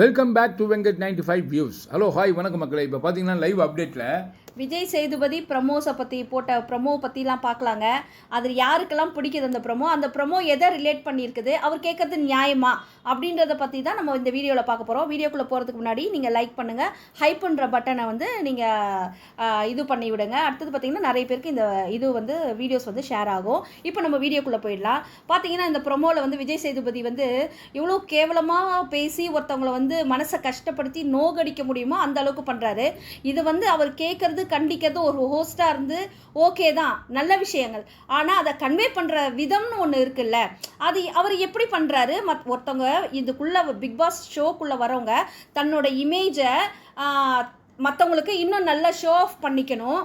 Welcome back to Venkat ninety five views hello hi வணக்கம் மக்களை. இப்போ பார்த்தீங்கன்னா லைவ் அப்டேட்டில் விஜய் சேதுபதி ப்ரமோஸை பற்றி போட்ட ப்ரமோ பற்றிலாம் பார்க்கலாங்க அது யாருக்கெல்லாம் பிடிக்குது அந்த ப்ரமோ? அந்த ப்ரமோ எதை ரிலேட் பண்ணியிருக்குது? அவர் கேட்கறது நியாயமா? அப்படின்றத பற்றி தான் நம்ம இந்த வீடியோவில் பார்க்க போகிறோம் வீடியோக்குள்ளே போகிறதுக்கு முன்னாடி நீங்கள் லைக் பண்ணுங்கள் ஹைப்புன்ற பட்டனை வந்து நீங்கள் இது பண்ணி விடுங்க அடுத்தது பார்த்திங்கன்னா நிறைய பேருக்கு இந்த இது வந்து வீடியோஸ் வந்து ஷேர் ஆகும். இப்போ நம்ம வீடியோக்குள்ளே போயிடலாம். பார்த்தீங்கன்னா இந்த ப்ரொமோவில் வந்து விஜய் சேதுபதி வந்து இவ்வளோ கேவலமாக பேசி ஒருத்தவங்களை வந்து மனசை கஷ்டப்படுத்தி நோகடிக்க முடியுமோ அந்த அளவுக்கு பண்ணுறாரு இது வந்து அவர் கேட்குறது கண்டிக்கிறது ஒரு ஹோஸ்ட்டாக இருந்து ஓகே தான் நல்ல விஷயங்கள். ஆனால் அதை கன்வே பண்ணுற விதம்னு ஒன்று இருக்குல்ல அது அவர் எப்படி பண்ணுறாரு மத் ஒருத்தவங்க இதுக்குள்ளே பிக் பாஸ் ஷோக்குள்ளே வரவங்க தன்னோட இமேஜை மற்றவங்களுக்கு இன்னும் நல்ல ஷோ ஆஃப் பண்ணிக்கணும்.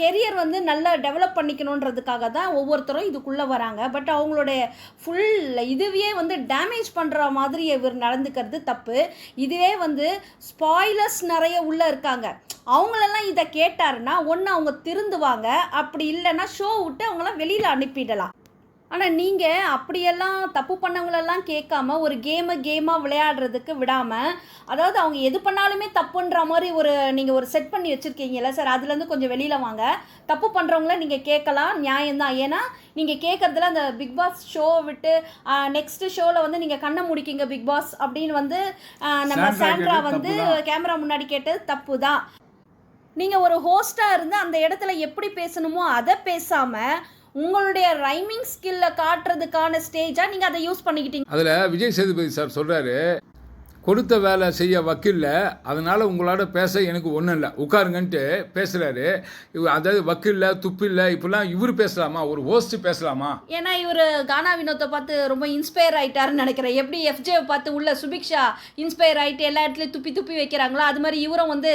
கெரியர் வந்து நல்லா டெவலப் பண்ணிக்கணுன்றதுக்காக தான் ஒவ்வொருத்தரும் இதுக்குள்ளே வராங்க. பட் அவங்களுடைய ஃபுல் இதுவே வந்து டேமேஜ் பண்ணுற மாதிரி இவர் நடந்துக்கிறது தப்பு. இதுவே வந்து ஸ்பாய்லர்ஸ் நிறைய உள்ளே இருக்காங்க. அவங்களெல்லாம் இதை கேட்டாருன்னா ஒன்று அவங்க திருந்துவாங்க. அப்படி இல்லைன்னா ஷோ விட்டு அவங்களாம் வெளியில் அனுப்பிடலாம். ஆனால் நீங்கள் அப்படியெல்லாம் தப்பு பண்ணவங்களெல்லாம் கேட்காம ஒரு கேமை கேமாக விளையாடுறதுக்கு விடாமல் அதாவது அவங்க எது பண்ணாலுமே தப்புன்ற மாதிரி ஒரு நீங்கள் ஒரு செட் பண்ணி வச்சுருக்கீங்கல்ல சார் அதுலேருந்து கொஞ்சம் வெளியில் வாங்க. தப்பு பண்ணுறவங்கள நீங்கள் கேட்கலாம் நியாயம்தான். ஏன்னா நீங்கள் கேட்குறதுல அந்த பிக் பாஸ் ஷோ விட்டு நெக்ஸ்ட் ஷோவில் வந்து நீங்கள் கண்ணை முடிக்கிங்க பிக் பாஸ் அப்படின்னு வந்து நம்ம சாண்ட்ரா வந்து. கேமரா முன்னாடி கேட்டது தப்பு தான் நீங்கள் ஒரு ஹோஸ்டாக இருந்து அந்த இடத்துல எப்படி பேசணுமோ அதை பேசாமல் உங்களுடைய ரைமிங் ஸ்கில்லை காட்டுறதுக்கான ஸ்டேஜாக நீங்கள் அதை யூஸ் பண்ணிக்கிட்டீங்க. அதில் விஜய் சேதுபதி சார் சொல்கிறாரு கொடுத்த வேலை செய்ய வக்கில்ல அதனால் உங்களோட பேச எனக்கு ஒன்றும் இல்லை. உட்காருங்கன்ட்டு பேசுகிறாரு அதாவது வக்கில்ல துப்பில்ல இப்படிலாம் இவர் பேசலாமா? ஒரு ஹோஸ்ட் பேசலாமா? ஏன்னா இவர் கானா வினோத்தை பார்த்து ரொம்ப இன்ஸ்பயர் ஆகிட்டாருன்னு நினைக்கிறேன். எப்படி எஃப்ஜேவை பார்த்து உள்ள சுபிக்ஷா இன்ஸ்பயர் ஆகிட்டு எல்லா இடத்துலையும் துப்பி துப்பி வைக்கிறாங்களோ அது மாதிரி இவரும் வந்து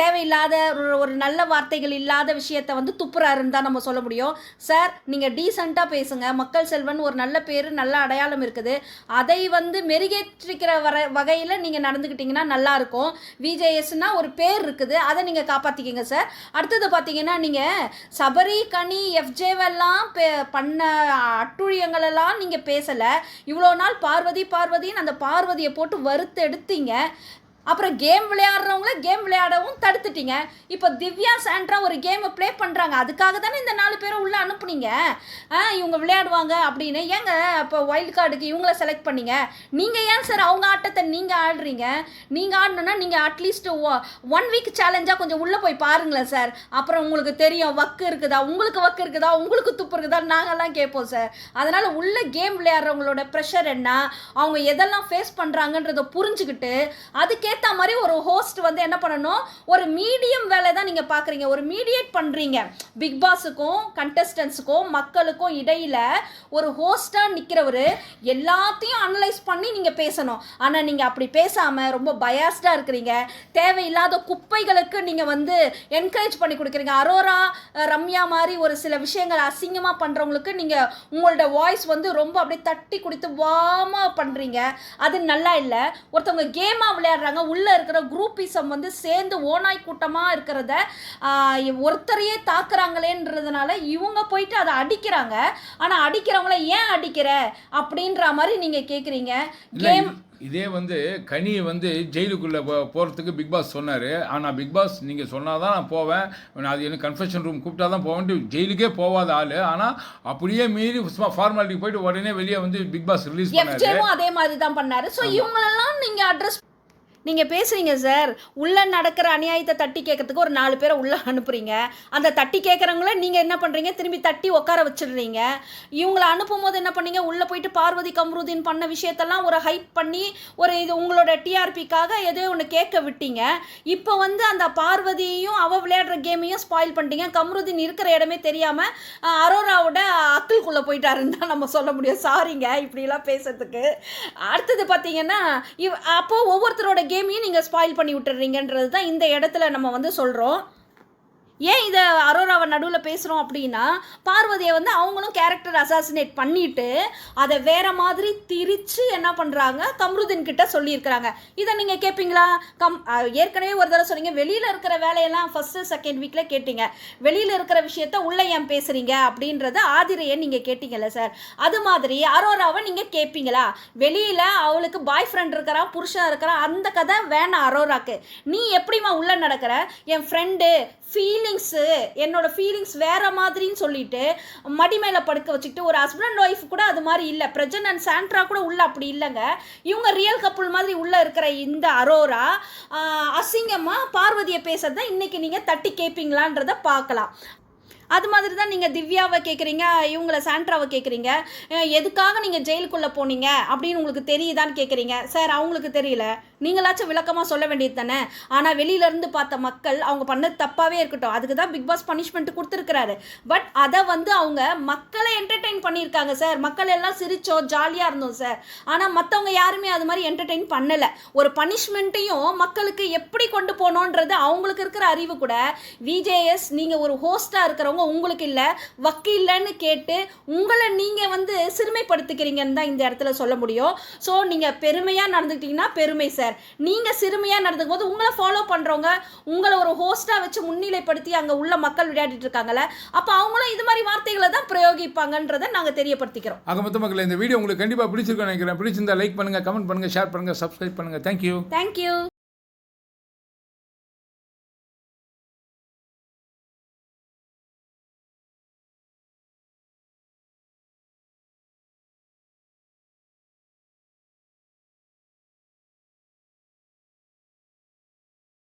தேவையில்லாத ஒரு ஒரு நல்ல வார்த்தைகள் இல்லாத விஷயத்த வந்து துப்புறாருன்னு தான் நம்ம சொல்ல முடியும். சார் நீங்கள் டீசெண்டாக பேசுங்க. மக்கள் செல்வன் ஒரு நல்ல பேர் நல்ல அடையாளம் இருக்குது. அதை வந்து மெருகேற்றிக்கிற வர வகை வகையில் நீங்கள் நடந்துக்கிட்டிங்கன்னா நல்லாயிருக்கும் விஜேஎஸ்னா ஒரு பேர் இருக்குது. அதை நீங்கள் காப்பாற்றிக்கிங்க சார் அடுத்தது பார்த்தீங்கன்னா நீங்கள் சபரி கனி எஃப்ஜேவெல்லாம் பே பண்ண அட்டுழியங்களெல்லாம் நீங்கள் பேசலை. இவ்வளோ நாள் பார்வதி பார்வதின்னு அந்த பார்வதியை போட்டு வறுத்து எடுத்தீங்க அப்புறம் கேம் விளையாடுறவங்கள கேம் விளையாடவும் தடுத்துட்டீங்க. இப்போ திவ்யா சாண்ட்ரா ஒரு கேமை ப்ளே பண்ணுறாங்க அதுக்காக தானே இந்த நாலு பேரை உள்ளே அனுப்புனீங்க? ஆ இவங்க விளையாடுவாங்க அப்படின்னு. ஏங்க இப்போ வைல்ட் கார்டுக்கு இவங்கள செலக்ட் பண்ணீங்க? நீங்கள் ஏன் சார் அவங்க ஆட்டத்தை நீங்கள் ஆடுறீங்க? நீங்கள் ஆடணுன்னா நீங்கள் அட்லீஸ்ட் ஒன் வீக் சேலஞ்சாக கொஞ்சம் உள்ளே போய் பாருங்களேன் சார் அப்புறம் உங்களுக்கு தெரியும் வக்கு இருக்குதா? உங்களுக்கு வக்கு இருக்குதா? உங்களுக்கு துப்பு இருக்குதா? நாங்கள்லாம் கேட்போம் சார் அதனால் உள்ள கேம் விளையாடுறவங்களோட ப்ரெஷர் என்ன? அவங்க எதெல்லாம் ஃபேஸ் பண்ணுறாங்கன்றதை புரிஞ்சுக்கிட்டு அதுக்கே அதுக்கேற்ற மாதிரி ஒரு ஹோஸ்ட் வந்து என்ன பண்ணணும்? ஒரு மீடியம் வேலை தான் நீங்கள் பார்க்குறீங்க ஒரு மீடியேட் பண்ணுறீங்க பிக் பாஸுக்கும் கண்டஸ்டன்ஸுக்கும் மக்களுக்கும் இடையில் ஒரு ஹோஸ்டாக நிற்கிறவர் எல்லாத்தையும் அனலைஸ் பண்ணி நீங்கள் பேசணும். ஆனால் நீங்கள் அப்படி பேசாமல் ரொம்ப பயாஸ்டாக இருக்கிறீங்க. தேவையில்லாத குப்பைகளுக்கு நீங்கள் வந்து என்கரேஜ் பண்ணி கொடுக்குறீங்க. அரோரா ரம்யா மாதிரி ஒரு சில விஷயங்கள் அசிங்கமாக பண்ணுறவங்களுக்கு நீங்கள் உங்களோட வாய்ஸ் வந்து ரொம்ப அப்படியே தட்டி கொடுத்து வாமா பண்ணுறீங்க அது நல்லா இல்லை. ஒருத்தவங்க கேமாக விளையாடுறாங்க. உள்ளே இருக்கிற குரூப்பிசம் வந்து சேர்ந்து ஓனாய் கூட்டமாக இருக்கிறத ஒருத்தரையே தாக்குறாங்களேன்றதுனால இவங்க போயிட்டு அதை அடிக்கிறாங்க. ஆனால் அடிக்கிறவங்கள ஏன் அடிக்கிற? அப்படின்ற மாதிரி நீங்கள் கேட்குறீங்க கேம் இதே வந்து கனி வந்து ஜெயிலுக்குள்ளே போ போகிறதுக்கு பிக் பாஸ் சொன்னார். ஆனால் பிக் பாஸ் நீங்கள் சொன்னால் தான் நான் போவேன். நான் அது எனக்கு கன்ஃபெஷன் ரூம் கூப்பிட்டா தான் போவேன்ட்டு ஜெயிலுக்கே போகாத ஆள். ஆனால் அப்படியே மீறி சும்மா ஃபார்மாலிட்டி போயிட்டு உடனே வெளியே வந்து பிக் பாஸ் ரிலீஸ் பண்ணாரு. அதே மாதிரி தான் பண்ணாரு ஸோ இவங்களெல்லாம் நீங்கள் அட்ரஸ் நீங்கள் பேசுகிறீங்க சார். உள்ளே நடக்கிற அநியாயத்தை தட்டி கேட்கறதுக்கு ஒரு நாலு பேரை உள்ளே அனுப்புகிறீங்க அந்த தட்டி கேட்குறவங்கள நீங்கள் என்ன பண்ணுறீங்க திரும்பி தட்டி உட்கார வச்சிடுறீங்க. இவங்களை அனுப்பும் போது என்ன பண்ணீங்க? உள்ளே போயிட்டு பார்வதி கம்ருதீன் பண்ண விஷயத்தெல்லாம் ஒரு ஹைப் பண்ணி ஒரு இது உங்களோட டிஆர்பிக்காக ஏதோ ஒன்று கேட்க விட்டீங்க. இப்போ வந்து அந்த பார்வதியையும் அவ விளையாடுற கேமையும் ஸ்பாயில் பண்ணிட்டீங்க. கம்ருதீன் இருக்கிற இடமே தெரியாமல் அரோராவோட அக்கிள்குள்ளே போயிட்டாருன்னு தான் நம்ம சொல்ல முடியும். சாரிங்க இப்படிலாம் பேசுறதுக்கு. அடுத்தது பார்த்தீங்கன்னா இவ் அப்போது ஒவ்வொருத்தரோட கேமையும் நீங்கள் ஸ்பாயில் பண்ணி விட்டுறீங்கன்றது தான் இந்த இடத்துல நம்ம வந்து சொல்கிறோம் ஏன் இதை அரோராவை நடுவில் பேசுகிறோம் அப்படின்னா பார்வதியை வந்து அவங்களும் கேரக்டர் அசாசினேட் பண்ணிட்டு அதை வேற மாதிரி திரிச்சு என்ன பண்ணுறாங்க கம்ருதின் கிட்ட சொல்லியிருக்கிறாங்க. இதை நீங்கள் கேட்பீங்களா கம் ஏற்கனவே ஒரு தடவை சொன்னீங்க வெளியில் இருக்கிற வேலையெல்லாம் ஃபஸ்ட்டு செகண்ட் வீக்கில் கேட்டீங்க. வெளியில் இருக்கிற விஷயத்த உள்ளே ஏன் பேசுகிறீங்க அப்படின்றத ஆதிரையை நீங்கள் கேட்டீங்கல்ல சார் அது மாதிரி அரோராவை நீங்கள் கேட்பீங்களா வெளியில் அவளுக்கு பாய் ஃப்ரெண்ட் இருக்கிறான் புருஷன் இருக்கிறான் அந்த கதை வேணாம் அரோராக்கு. நீ எப்படிம்மா உள்ளே நடக்கிற? என் ஃப்ரெண்டு ஃபீலிங்ஸு என்னோட ஃபீலிங்ஸ் வேற மாதிரின்னு சொல்லிட்டு மடி மேலே படுக்க வச்சுக்கிட்டு ஒரு ஹஸ்பண்ட் ஒய்ஃப் கூட அது மாதிரி இல்லை. பிரஜன் அண்ட் சாண்ட்ரா கூட உள்ள அப்படி இல்லைங்க. இவங்க ரியல் கப்புள் மாதிரி உள்ள இருக்கிற இந்த அரோரா அசிங்கமாக அசிங்கமா பார்வதியை பேசுறத இன்னைக்கு நீங்கள் தட்டி கேட்பீங்களான்றத பார்க்கலாம். அது மாதிரி தான் நீங்கள் திவ்யாவை கேட்குறீங்க இவங்கள சாண்ட்ராவை கேட்குறீங்க எதுக்காக நீங்கள் ஜெயிலுக்குள்ளே போனீங்க அப்படின்னு உங்களுக்கு தெரியுதான்னு கேட்குறீங்க சார் அவங்களுக்கு தெரியல. நீங்களாச்சும் விளக்கமாக சொல்ல வேண்டியது தானே? ஆனால் வெளியிலேருந்து பார்த்த மக்கள் அவங்க பண்ணது தப்பாகவே இருக்கட்டும். அதுக்கு தான் பிக் பாஸ் பனிஷ்மெண்ட் கொடுத்துருக்குறாரு. பட் அதை வந்து அவங்க மக்களை என்டர்டெயின் பண்ணியிருக்காங்க சார். மக்கள் எல்லாம் சிரிச்சோம் ஜாலியாக இருந்தோம் சார். ஆனால் மற்றவங்க யாருமே அது மாதிரி என்டர்டெயின் பண்ணலை. ஒரு பனிஷ்மெண்ட்டையும் மக்களுக்கு எப்படி கொண்டு போகணுன்றது அவங்களுக்கு இருக்கிற அறிவு கூட விஜேஎஸ் நீங்கள் ஒரு ஹோஸ்ட்டாக இருக்கிறவங்க உங்களுக்கு இல்லை வக்கீல்லன்னு கேட்டு உங்களை நீங்கள் வந்து சிறுமைப்படுத்திக்கிறீங்கன்னு தான் இந்த இடத்துல சொல்ல முடியும். ஸோ நீங்கள் பெருமையாக நடந்துக்கிட்டீங்கன்னா பெருமை சார். நீங்கள் சிறுமையாக நடந்துக்கும் போது உங்களை ஃபாலோ பண்ணுறவங்க உங்களை ஒரு ஹோஸ்ட்டாக வச்சு முன்னிலைப்படுத்தி அங்கே உள்ள மக்கள் விளையாடிட்டு இருக்காங்கல்ல அப்போ அவங்களும் இது மாதிரி வார்த்தைகளை தான் பிரயோகிப்பாங்கன்றதை நாங்கள் தெரியப்படுத்திக்கிறோம். ஆக மொத்த மக்கள் இந்த வீடியோ உங்களுக்கு கண்டிப்பாக பிடிச்சிருக்கும்னு நினைக்கிறேன். பிடிச்சிருந்தா லைக் பண்ணுங்கள் கமெண்ட் பண்ணுங்கள் ஷேர் பண்ணுங்கள் சப்ஸ்கிரைப் பண்ணுங்கள் தேங்க்யூ தேங்க்யூ